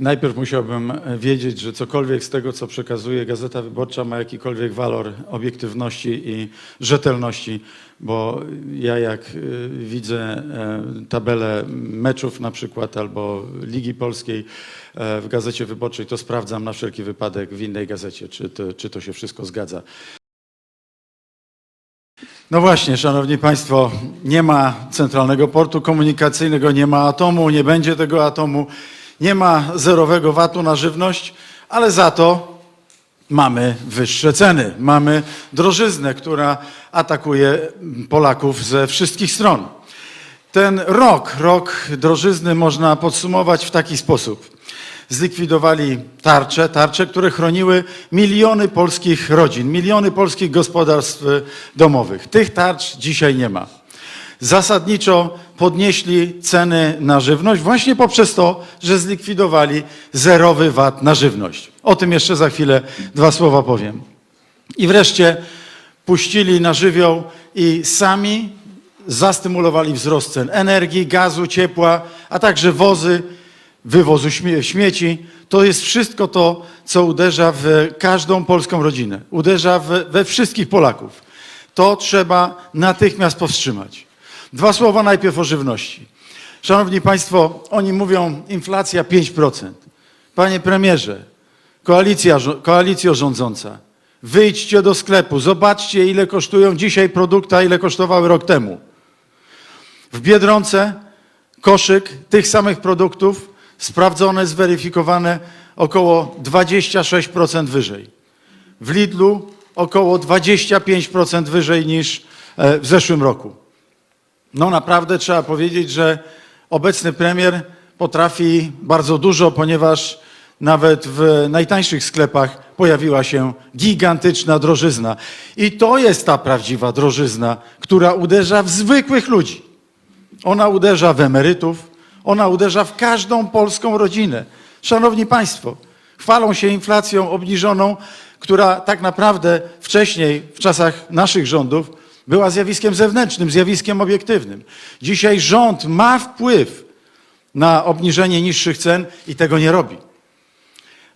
Najpierw musiałbym wiedzieć, że cokolwiek z tego, co przekazuje Gazeta Wyborcza, ma jakikolwiek walor obiektywności i rzetelności, bo ja jak y, widzę e, tabelę meczów na przykład albo Ligi Polskiej e, w Gazecie Wyborczej, to sprawdzam na wszelki wypadek w innej gazecie, czy to, czy to się wszystko zgadza. No właśnie, szanowni państwo, nie ma centralnego portu komunikacyjnego, nie ma atomu, nie będzie tego atomu, nie ma zerowego VAT-u na żywność, ale za to mamy wyższe ceny, mamy drożyznę, która atakuje Polaków ze wszystkich stron. Ten rok, rok drożyzny można podsumować w taki sposób. Zlikwidowali tarcze, tarcze, które chroniły miliony polskich rodzin, miliony polskich gospodarstw domowych. Tych tarcz dzisiaj nie ma. Zasadniczo podnieśli ceny na żywność właśnie poprzez to, że zlikwidowali zerowy VAT na żywność. O tym jeszcze za chwilę dwa słowa powiem. I wreszcie puścili na żywioł i sami zastymulowali wzrost cen energii, gazu, ciepła, a także wozy, wywozu śmie- śmieci. To jest wszystko to, co uderza w każdą polską rodzinę, uderza w, we wszystkich Polaków. To trzeba natychmiast powstrzymać. Dwa słowa najpierw o żywności. Szanowni Państwo, oni mówią inflacja 5%. Panie premierze, koalicja, koalicjo rządząca, wyjdźcie do sklepu, zobaczcie ile kosztują dzisiaj produkty, a ile kosztowały rok temu. W Biedronce koszyk tych samych produktów, sprawdzone, zweryfikowane, około 26% wyżej. W Lidlu około 25% wyżej niż e, w zeszłym roku. No naprawdę trzeba powiedzieć, że obecny premier potrafi bardzo dużo, ponieważ nawet w najtańszych sklepach pojawiła się gigantyczna drożyzna. I to jest ta prawdziwa drożyzna, która uderza w zwykłych ludzi. Ona uderza w emerytów, ona uderza w każdą polską rodzinę. Szanowni Państwo, chwalą się inflacją obniżoną, która tak naprawdę wcześniej, w czasach naszych rządów, była zjawiskiem zewnętrznym, zjawiskiem obiektywnym. Dzisiaj rząd ma wpływ na obniżenie niższych cen i tego nie robi.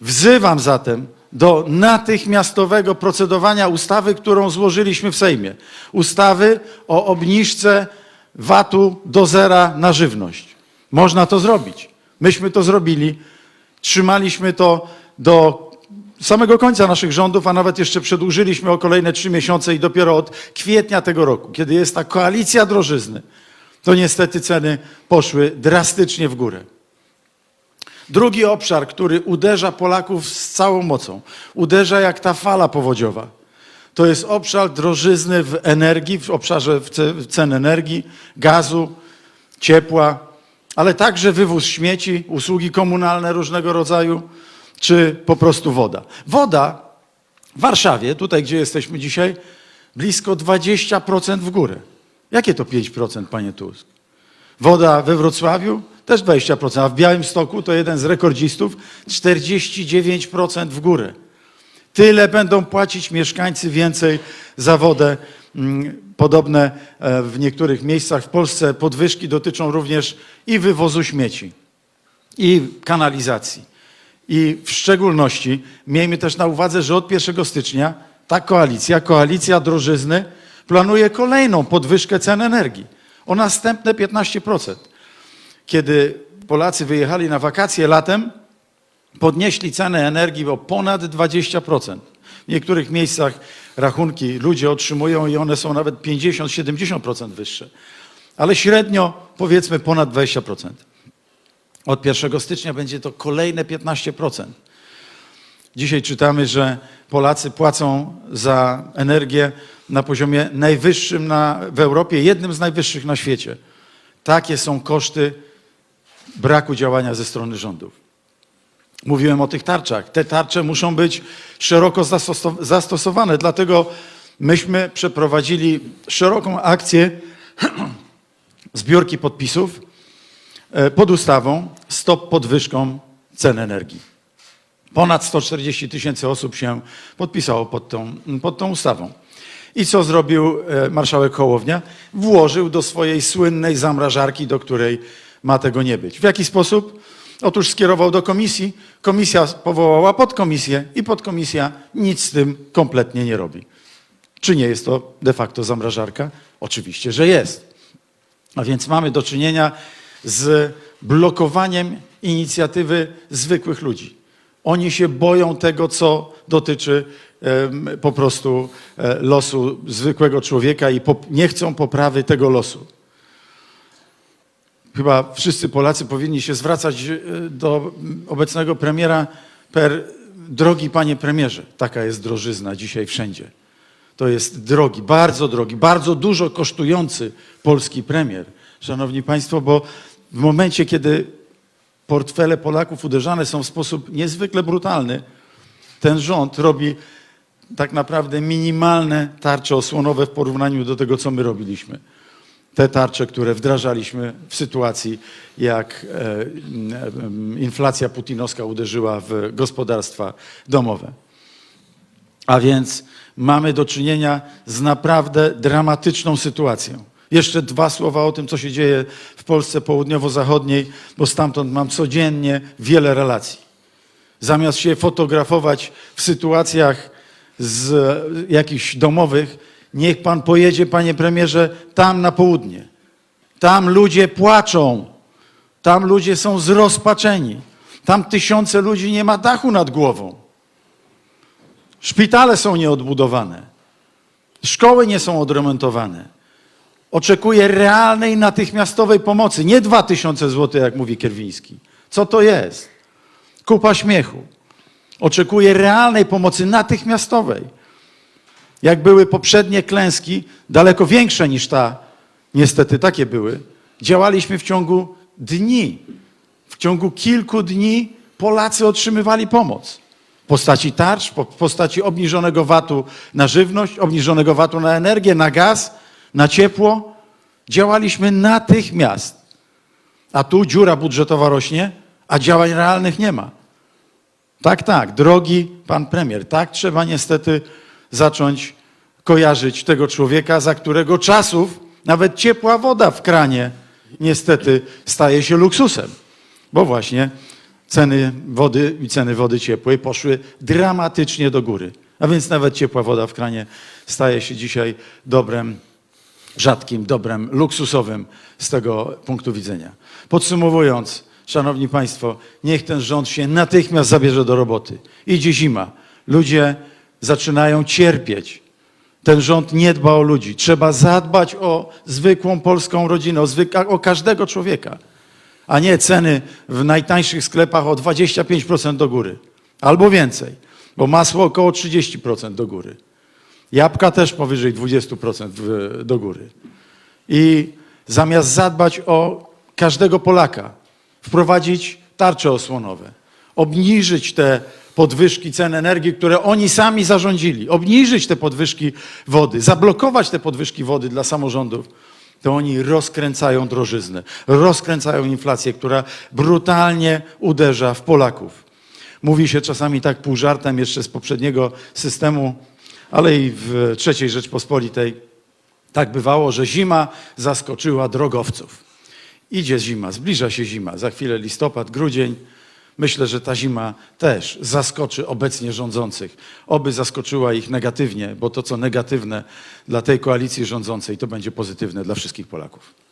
Wzywam zatem do natychmiastowego procedowania ustawy, którą złożyliśmy w Sejmie. Ustawy o obniżce VAT-u do zera na żywność. Można to zrobić. Myśmy to zrobili. Trzymaliśmy to do samego końca naszych rządów, a nawet jeszcze przedłużyliśmy o kolejne trzy miesiące i dopiero od kwietnia tego roku, kiedy jest ta koalicja drożyzny, to niestety ceny poszły drastycznie w górę. Drugi obszar, który uderza Polaków z całą mocą, uderza jak ta fala powodziowa, to jest obszar drożyzny w energii, w obszarze cen energii, gazu, ciepła, ale także wywóz śmieci, usługi komunalne różnego rodzaju, czy po prostu woda. Woda w Warszawie, tutaj gdzie jesteśmy dzisiaj, blisko 20% w górę. Jakie to 5%, panie Tusk? Woda we Wrocławiu też 20%, a w Białymstoku to jeden z rekordzistów 49% w górę. Tyle będą płacić mieszkańcy więcej za wodę. Mm, Podobne e, w niektórych miejscach w Polsce podwyżki dotyczą również i wywozu śmieci, i kanalizacji. I w szczególności miejmy też na uwadze, że od 1 stycznia ta koalicja, koalicja drożyzny, planuje kolejną podwyżkę cen energii o następne 15%. Kiedy Polacy wyjechali na wakacje latem, podnieśli cenę energii o ponad 20%. W niektórych miejscach rachunki ludzie otrzymują i one są nawet 50-70% wyższe. Ale średnio powiedzmy ponad 20%. Od 1 stycznia będzie to kolejne 15%. Dzisiaj czytamy, że Polacy płacą za energię na poziomie najwyższym na, w Europie, jednym z najwyższych na świecie. Takie są koszty braku działania ze strony rządów. Mówiłem o tych tarczach. Te tarcze muszą być szeroko zastoso- zastosowane, dlatego myśmy przeprowadzili szeroką akcję zbiórki podpisów pod ustawą Stop podwyżkom cen energii. Ponad 140 tysięcy osób się podpisało pod tą, pod tą ustawą. I co zrobił e, marszałek Hołownia? Włożył do swojej słynnej zamrażarki, do której ma tego nie być. W jaki sposób? Otóż skierował do komisji, komisja powołała podkomisję i podkomisja nic z tym kompletnie nie robi. Czy nie jest to de facto zamrażarka? Oczywiście, że jest. A więc mamy do czynienia z blokowaniem inicjatywy zwykłych ludzi. Oni się boją tego, co dotyczy po prostu e, losu zwykłego człowieka i nie chcą poprawy tego losu. Chyba wszyscy Polacy powinni się zwracać e, do obecnego premiera per drogi panie premierze. Taka jest drożyzna dzisiaj wszędzie. To jest drogi, bardzo drogi, bardzo dużo kosztujący polski premier. Szanowni Państwo, bo w momencie, kiedy portfele Polaków uderzane są w sposób niezwykle brutalny, ten rząd robi tak naprawdę minimalne tarcze osłonowe w porównaniu do tego, co my robiliśmy. Te tarcze, które wdrażaliśmy w sytuacji, jak e, inflacja putinowska uderzyła w gospodarstwa domowe. A więc mamy do czynienia z naprawdę dramatyczną sytuacją. Jeszcze dwa słowa o tym, co się dzieje w Polsce południowo-zachodniej, bo stamtąd mam codziennie wiele relacji. Zamiast się fotografować w sytuacjach z jakichś domowych, niech pan pojedzie, panie premierze, tam na południe. Tam ludzie płaczą. Tam ludzie są zrozpaczeni. Tam tysiące ludzi nie ma dachu nad głową. Szpitale są nieodbudowane. Szkoły nie są odremontowane. Oczekuję realnej, natychmiastowej pomocy. Nie dwa tysiące złotych, jak mówi Kierwiński. Co to jest? Kupa śmiechu. Oczekuję realnej pomocy natychmiastowej. Jak były poprzednie klęski, daleko większe niż ta, niestety takie były, działaliśmy w ciągu dni. W ciągu kilku dni Polacy otrzymywali pomoc. W postaci tarcz, w postaci obniżonego VAT-u na żywność, obniżonego VAT-u na energię, na gaz, na ciepło. Działaliśmy natychmiast. A tu dziura budżetowa rośnie, a działań realnych nie ma. Tak, tak, drogi pan premier, tak trzeba niestety zacząć kojarzyć tego człowieka, za którego czasów nawet ciepła woda w kranie niestety staje się luksusem, bo właśnie ceny wody i ceny wody ciepłej poszły dramatycznie do góry. A więc nawet ciepła woda w kranie staje się dzisiaj dobrem rzadkim, dobrem luksusowym z tego punktu widzenia. Podsumowując, Szanowni Państwo, niech ten rząd się natychmiast zabierze do roboty. Idzie zima, ludzie zaczynają cierpieć. Ten rząd nie dba o ludzi. Trzeba zadbać o zwykłą polską rodzinę, o, zwyk- o każdego człowieka, a nie ceny w najtańszych sklepach o 25% do góry albo więcej, bo masło około 30% do góry. Jabłka też powyżej 20% w- do góry. I zamiast zadbać o każdego Polaka, wprowadzić tarcze osłonowe, obniżyć te podwyżki cen energii, które oni sami zarządzili, obniżyć te podwyżki wody, zablokować te podwyżki wody dla samorządów, to oni rozkręcają drożyznę, rozkręcają inflację, która brutalnie uderza w Polaków. Mówi się czasami tak pół żartem jeszcze z poprzedniego systemu, ale i w III Rzeczpospolitej tak bywało, że zima zaskoczyła drogowców. Idzie zima, zbliża się zima, za chwilę listopad, grudzień. Myślę, że ta zima też zaskoczy obecnie rządzących. Oby zaskoczyła ich negatywnie, bo to, co negatywne dla tej koalicji rządzącej, to będzie pozytywne dla wszystkich Polaków.